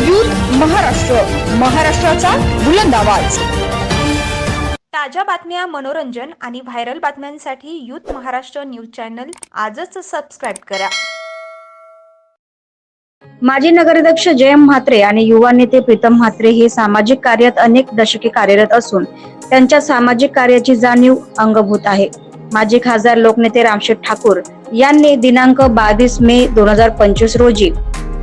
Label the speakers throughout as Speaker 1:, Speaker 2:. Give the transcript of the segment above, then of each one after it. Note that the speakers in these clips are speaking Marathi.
Speaker 1: युथ महाराष्ट्र. महाराष्ट्राचा बुलंद आवाज.
Speaker 2: ताज्या बातम्या मनोरंजन आणि व्हायरल बातम्यांसाठी यूथ महाराष्ट्र न्यूज चॅनल आजच सबस्क्राईब करा.
Speaker 3: माजी नगराध्यक्ष जयम म्हात्रे आणि युवा नेते प्रीतम म्हात्रे हे सामाजिक कार्यात अनेक दशके कार्यरत असून त्यांच्या सामाजिक कार्याची जाणीव अंगभूत आहे. माजी खासदार लोकनेते रामशेठ ठाकूर यांनी दिनांक बावीस मे दोन हजार पंचवीस रोजी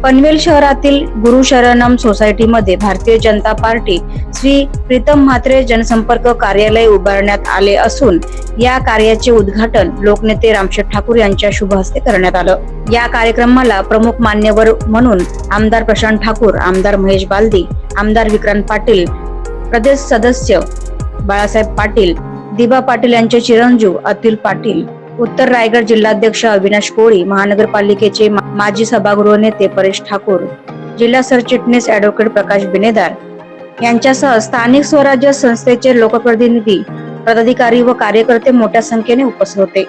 Speaker 3: पनवेल शहरातील गुरु शरणम सोसायटीमध्ये भारतीय जनता पार्टी श्री प्रीतम म्हात्रे जनसंपर्क कार्यालय उभारण्यात आले असून या कार्याचे उद्घाटन लोकनेते रामशेठ ठाकूर यांच्या शुभ हस्ते करण्यात आलं. या कार्यक्रमाला प्रमुख मान्यवर म्हणून आमदार प्रशांत ठाकूर आमदार महेश बालदी आमदार विक्रांत पाटील प्रदेश सदस्य बाळासाहेब पाटील दिबा पाटील यांचे चिरंजीव अतुल पाटील उत्तर रायगड जिल्हाध्यक्ष अविनाश कोळी महानगरपालिकेचे माजी सभागृह नेते परेश ठाकूर जिल्हा सरचिटणीस ऍडव्होकेट प्रकाश बिनेदार. यांच्यासह स्थानिक स्वराज्य संस्थेचे लोकप्रतिनिधी पदाधिकारी व कार्यकर्ते मोठ्या संख्येने उपस्थित होते.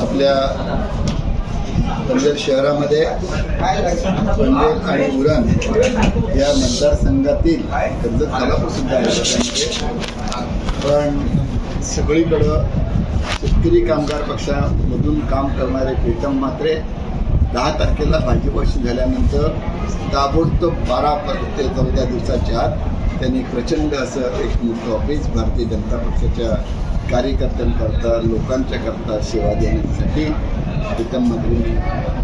Speaker 4: आपल्या पनवेल शहरामध्ये पनवेल आणि उरण या मतदारसंघातील कर्जत खालापूर सुद्धा आहे. पण सगळीकडं शेतकरी कामगार पक्षामधून काम करणारे प्रीतम मात्रे दहा तारखेला भाजपशी झाल्यानंतर ताबडतोब बारा ते चौदा दिवसाच्या आत. त्यांनी प्रचंड असं एक मोठं ऑफिस भारतीय जनता पक्षाच्या कार्यकर्त्यांकरता लोकांच्या करता सेवा देण्यासाठी प्रीतम मंत्री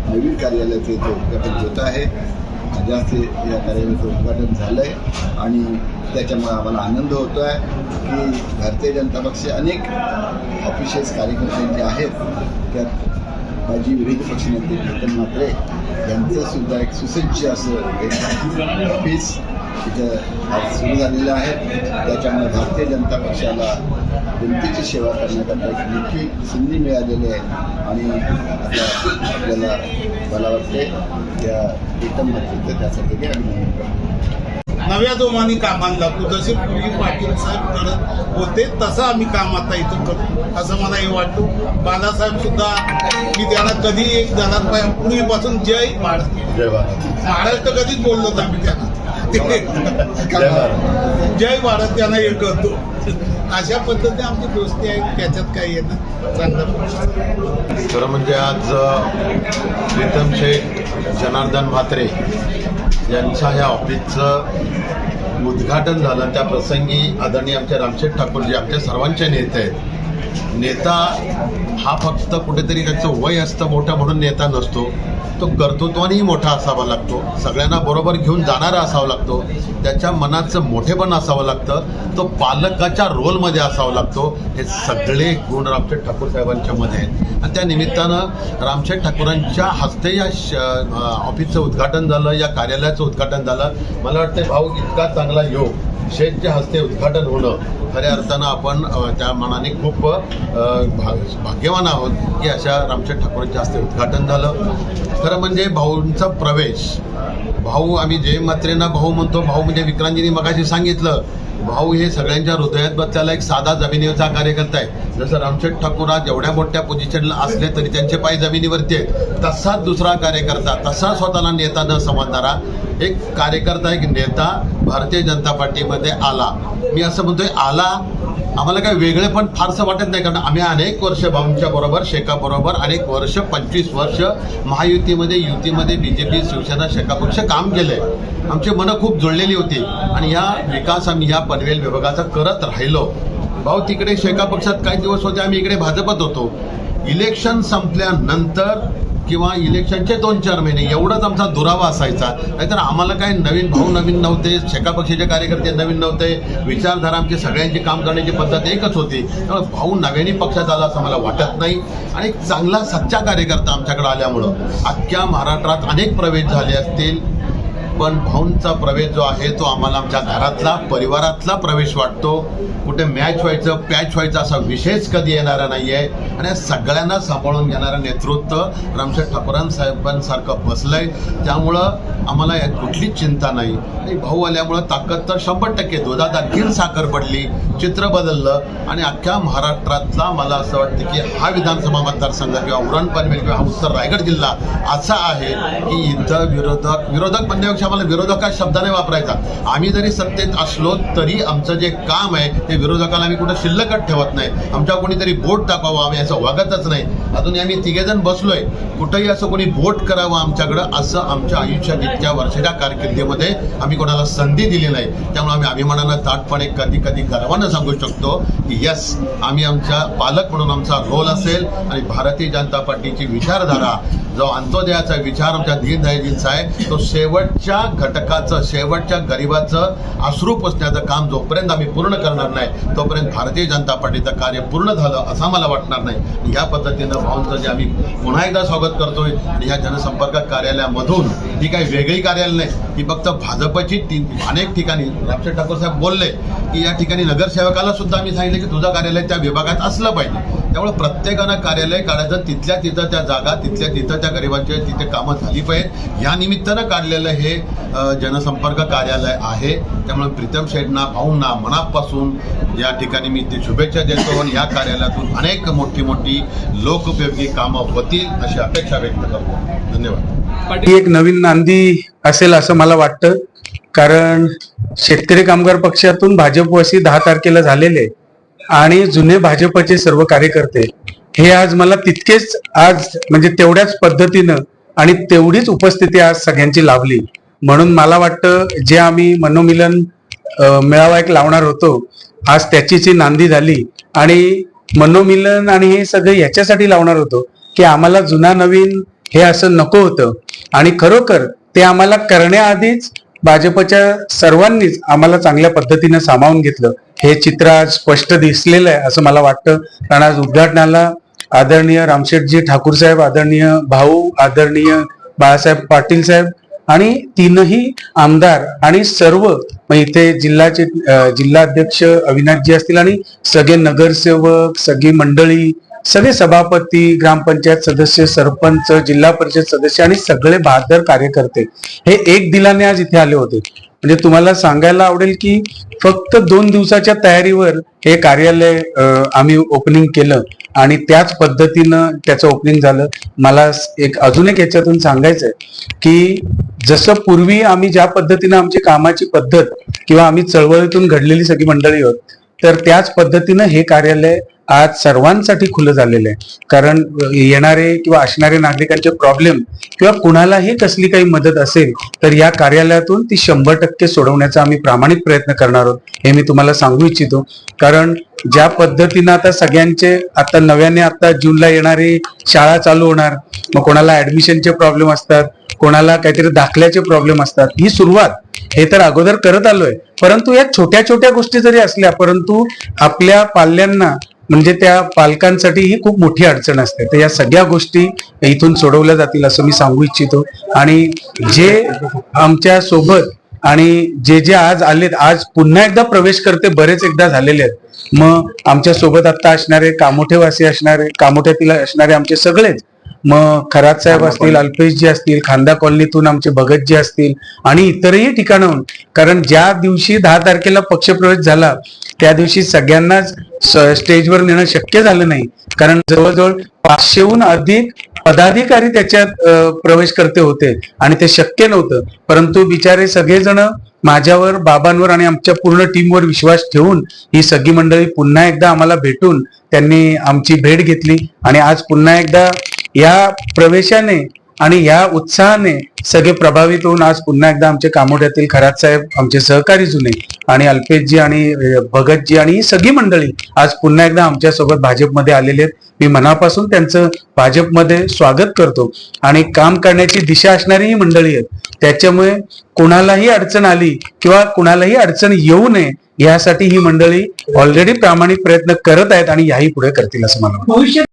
Speaker 4: नवीन कार्यालयाचं तो उद्घाटन होत आहे. माझ्या हस्ते या कार्यालयाचं उद्घाटन झालं आहे आणि त्याच्यामुळे आम्हाला आनंद होतो आहे की भारतीय जनता पक्ष अनेक ऑफिशियल्स जे आहेत त्यात माजी विरोधी पक्षनेते प्रीतम म्हात्रे यांचं सुद्धा एक सुसज्ज असं एक ऑफिस तिथं आज सुरू झालेलं आहे. त्याच्यामुळे भारतीय जनता पक्षाला जनतेची सेवा करण्याकरता एक मोठी संधी मिळालेली आहे. आणि आता आपल्याला मला वाटते त्या प्रीतम म्हात्रेचं त्यासाठी अभिनंदन
Speaker 5: नव्या जोमाने कामाला लागतो जसे पूर्वी पाटील साहेब करत होते तसं आम्ही काम आता इथं करतो. असं मला हे वाटतो. बालासाहेब सुद्धा मी त्यांना कधी एक जणात पूर्वीपासून जय महाराष्ट्र महाराष्ट्र कधीच बोललो होतो आम्ही
Speaker 4: भारत
Speaker 5: जय भारत त्यांना हे करतो. अशा पद्धतीने आमची दोस्ती आहे त्याच्यात काही येतं ना चांगलं
Speaker 6: खरं म्हणजे आज प्रीतम शेख जनार्दन म्हात्रे यांच्या ह्या ऑफिसचं उद्घाटन झालं. त्या प्रसंगी आदरणीय आमचे रामशेठ ठाकूरजी आमच्या सर्वांचे नेते आहेत. नेता हा फक्त कुठेतरी त्याचं वय असतं मोठं म्हणून नेता नसतो. तो कर्तृत्वानेही मोठा असावा लागतो. सगळ्यांना बरोबर घेऊन जाणारा असावा लागतो. त्याच्या मनाचं मोठेपण असावं लागतं. तो पालकाच्या रोलमध्ये असावा लागतो. हे सगळे गुण रामशेठ ठाकूर साहेबांच्या मध्ये आहेत. आणि त्या निमित्तानं रामशेठ ठाकूरांच्या हस्ते या श ऑफिसचं उद्घाटन झालं या कार्यालयाचं उद्घाटन झालं. मला वाटतं भाऊ इतका चांगला योग. शेठच्या हस्ते उद्घाटन होणं. खऱ्या अर्थानं आपण त्या मनाने खूप भाग्यवान आहोत की अशा रामशेठ ठाकूरांच्या हस्ते उद्घाटन झालं. खरं म्हणजे भाऊंचा प्रवेश भाऊ आम्ही जय मात्रेंना भाऊ म्हणतो भाऊ म्हणजे विक्रांतजींनी मगाशी सांगितलं भाऊ हे सगळ्यांच्या हृदयात बसलेला एक साधा जमिनीवरचा कार्यकर्ता आहे. जसं रामशेठ ठाकूर आज एवढ्या मोठ्या पोझिशनला असले तरी त्यांचे पाय जमिनीवरती आहेत. तसाच दुसरा कार्यकर्ता तसा स्वतःला नेता न समजणारा एक कार्यकर्ता एक नेता भारतीय जनता पार्टीमध्ये आला. मी असं म्हणतोय आला आम्हाला काय वेगळे पण फारसं वाटत नाही कारण आम्ही अनेक वर्ष भाऊंच्या बरोबर शेकाबरोबर अनेक वर्ष पंचवीस वर्ष महायुतीमध्ये युतीमध्ये बी जे पी शिवसेना शेकापक्ष काम केलं आहे आमची मनं खूप जुळलेली होती आणि ह्या विकास आम्ही या पनवेल विभागाचा करत राहिलो. भाऊ तिकडे शेका पक्षात काही दिवस होते आम्ही इकडे भाजपत होतो. इलेक्शन संपल्यानंतर किंवा इलेक्शनचे दोन चार महिने एवढाच आमचा दुरावा असायचा. नाहीतर आम्हाला काय नवीन भाऊ नवीन नव्हते शेकापक्षाचे कार्यकर्ते नवीन नव्हते विचारधारा आमची सगळ्यांची काम करण्याची पद्धत एकच होती. त्यामुळे भाऊ नव्याने पक्षात आला असं मला वाटत नाही. आणि एक चांगला सच्चा कार्यकर्ता आमच्याकडे आल्यामुळं अख्ख्या महाराष्ट्रात अनेक प्रवेश झाले असतील. पण भाऊंचा प्रवेश जो आहे तो आम्हाला आमच्या घरातला परिवारातला प्रवेश वाटतो. कुठे मॅच व्हायचं पॅच व्हायचं असा विशेष कधी येणारा नाही आहे आणि सगळ्यांना सांभाळून घेणारं नेतृत्व रामशेठ बसलं आहे त्यामुळं आम्हाला यात कुठलीच चिंता नाही. आणि भाऊ आल्यामुळं ताकद तर शंभर टक्के दुधात आणखीन साखर पडली चित्र बदललं आणि अख्ख्या महाराष्ट्रातला मला असं वाटतं की हा विधानसभा मतदारसंघ किंवा उरण पनवेल किंवा हा उत्तर रायगड जिल्हा असा आहे की इथं विरोधक विरोधक म्हणण्यापेक्षा आम्हाला विरोधक शब्दाने वापरायचा. आम्ही जरी सत्तेत असलो तरी आमचं जे काम आहे ते विरोधकाला आम्ही कुठं शिल्लकच ठेवत नाही. आमच्या कोणीतरी बोट टाकावं आम्ही असं वागतच नाही. अजून आम्ही तिघेजण बसलोय. कुठंही असं कोणी बोट करावं आमच्याकडं असं आमच्या आयुष्यात इतक्या वर्षाच्या कारकिर्दीमध्ये आम्ही कोणाला संधी दिली नाही. त्यामुळे आम्ही अभिमानानं ताटपणे कधी कधी गर्वानं सांगू शकतो की यस आम्ही आमच्या पालक म्हणून आमचा रोल असेल आणि भारतीय जनता पार्टीची विचारधारा जो अंत्योदयाचा विचार आमच्या दीनदयाजींचा आहे तो शेवटच्या घटकाचं शेवटच्या गरिबाचं अश्रू पुसण्याचं काम जोपर्यंत आम्ही पूर्ण करणार नाही तोपर्यंत भारतीय जनता पार्टीचं कार्य पूर्ण झालं असं मला वाटणार नाही. या पद्धतीनं भाऊंचं जे आम्ही पुन्हा एकदा स्वागत करतोय आणि ह्या जनसंपर्क कार्यालयामधून ही काही वेगळी कार्यालय नाही ही फक्त भाजपची ती अनेक ठिकाणी रामशेठ ठाकूर साहेब बोलले की या ठिकाणी नगरसेवकाला सुद्धा आम्ही सांगितलं की तुझं कार्यालय त्या विभागात असलं पाहिजे. त्यामुळे प्रत्येकानं कार्यालय काढायचं तिथल्या तिथं त्या जागा तिथल्या तिथं त्या गरिबांच्या तिथे कामं झाली पाहिजेत. या निमित्तानं काढलेलं हे जनसंपर्क कार्यालय आहे. त्यामुळे प्रीतम शेठना भाऊंना मनापासून या ठिकाणी मी ते शुभेच्छा देतो आणि या कार्यालयातून अनेक मोठी मोठी लोकोपयोगी कामं होतील अशी अपेक्षा व्यक्त करतो. धन्यवाद.
Speaker 7: ही एक नवीन नांदी असेल असं मला वाटतं कारण शेतकरी कामगार पक्षातून भाजपवासी दहा तारखेला झालेले आणि जुने भाजपचे सर्व कार्यकर्ते हे आज मला तितकेच आज म्हणजे तेवढ्याच पद्धतीनं आणि तेवढीच उपस्थिती आज सगळ्यांची लाभली म्हणून मला वाटतं जे आम्ही मनोमिलन मेळावा एक लावणार होतो आज त्याची जी नांदी झाली. आणि मनोमिलन आणि हे सगळं याच्यासाठी लावणार होतो की आम्हाला जुना नवीन हे असं नको होतं. आणि खरोखर ते आम्हाला करण्याआधीच भाजपच्या सर्वांनीच आम्हाला चांगल्या पद्धतीने सामावून घेतलं. हे चित्र आज स्पष्ट दिसलेलं आहे असं मला वाटतं. कारण आज उद्घाटनाला आदरणीय रामशेठजी ठाकूर साहेब आदरणीय भाऊ आदरणीय बाळासाहेब पाटील साहेब आणि तीनही आमदार आणि सर्व मग इथे जिल्ह्याचे जिल्हाध्यक्ष अविनाशजी असतील आणि सगळे नगरसेवक सगळी मंडळी सगळे सभापती ग्रामपंचायत सदस्य सरपंच जिल्हा परिषद सदस्य आणि सगळे बहादर कार्यकर्ते हे एक दिलाने आज इथे आले होते. म्हणजे तुम्हाला सांगायला आवडेल की फक्त दोन दिवसाच्या तयारीवर हे कार्यालय आम्ही ओपनिंग केलं आणि त्याच पद्धतीनं त्याचं ओपनिंग झालं. मला एक अजून एक याच्यातून सांगायचंय की जसं पूर्वी आम्ही ज्या पद्धतीनं आमची कामाची पद्धत किंवा आम्ही चळवळीतून घडलेली सगळी मंडळी होत तर त्याच पद्धतीनं हे कार्यालय आज सर्वांसाठी खुलं झालेलं आहे. कारण येणारे किंवा असणारे नागरिकांचे प्रॉब्लेम किंवा कुणालाही कसली काही मदत असेल तर या कार्यालयातून ती शंभर टक्के सोडवण्याचा आम्ही प्रामाणिक प्रयत्न करणार आहोत हे मी तुम्हाला सांगू इच्छितो. कारण ज्या पद्धतीनं आता सगळ्यांचे आता नव्याने आता जूनला येणारी शाळा चालू होणार मग कोणाला ऍडमिशनचे प्रॉब्लेम असतात कोणाला काहीतरी दाखल्याचे प्रॉब्लेम असतात ही सुरुवात हे तर अगोदर करत आलोय. परंतु या छोट्या छोट्या गोष्टी जरी असल्या परंतु आपल्या पाल्यांना म्हणजे त्या पालकांसाठी ही खूप मोठी अडचण असते. तर या सगळ्या गोष्टी इथून सोडवल्या जातील असं मी सांगू इच्छितो. आणि जे आमच्यासोबत आणि जे जे आज आलेत आज पुन्हा एकदा प्रवेश करते बरेच एकदा झालेले आहेत. मग आमच्यासोबत आता असणारे कामोठेवासी असणारे कामोठ्यातील असणारे आमचे सगळेच मग खरात साहेब असतील अल्पेशजी असतील खांदा कॉलनीतून आमचे भगतजी असतील आणि इतरही ठिकाणाहून कारण ज्या दिवशी दहा तारखेला पक्षप्रवेश झाला त्या दिवशी सगळ्यांनाच स्टेजवर नेणं शक्य झालं नाही. कारण जवळजवळ पाचशेहून अधिक पदाधिकारी त्याच्यात प्रवेश करते होते आणि ते शक्य नव्हतं. परंतु बिचारे सगळेजण माझ्यावर बाबांवर आणि आमच्या पूर्ण टीमवर विश्वास ठेवून ही सगळी मंडळी पुन्हा एकदा आम्हाला भेटून त्यांनी आमची भेट घेतली आणि आज पुन्हा एकदा या प्रवेशाने आणि या उत्साहाने सगळे प्रभावित होऊन आज पुन्हा एकदा आमचे कामोड्यातील खरात साहेब आमचे सहकारी जुने आणि अल्पेशजी आणि भगतजी आणि ही सगळी मंडळी आज पुन्हा एकदा आमच्यासोबत भाजपमध्ये आलेले आहेत. मी मनापासून त्यांचं भाजपमध्ये स्वागत करतो. आणि काम करण्याची दिशा असणारी ही मंडळी आहेत. त्याच्यामुळे कुणालाही अडचण आली किंवा कुणालाही अडचण येऊ नये यासाठी ही मंडळी ऑलरेडी प्रामाणिक प्रयत्न करत आहेत आणि याही पुढे करतील असं मला वाटतं.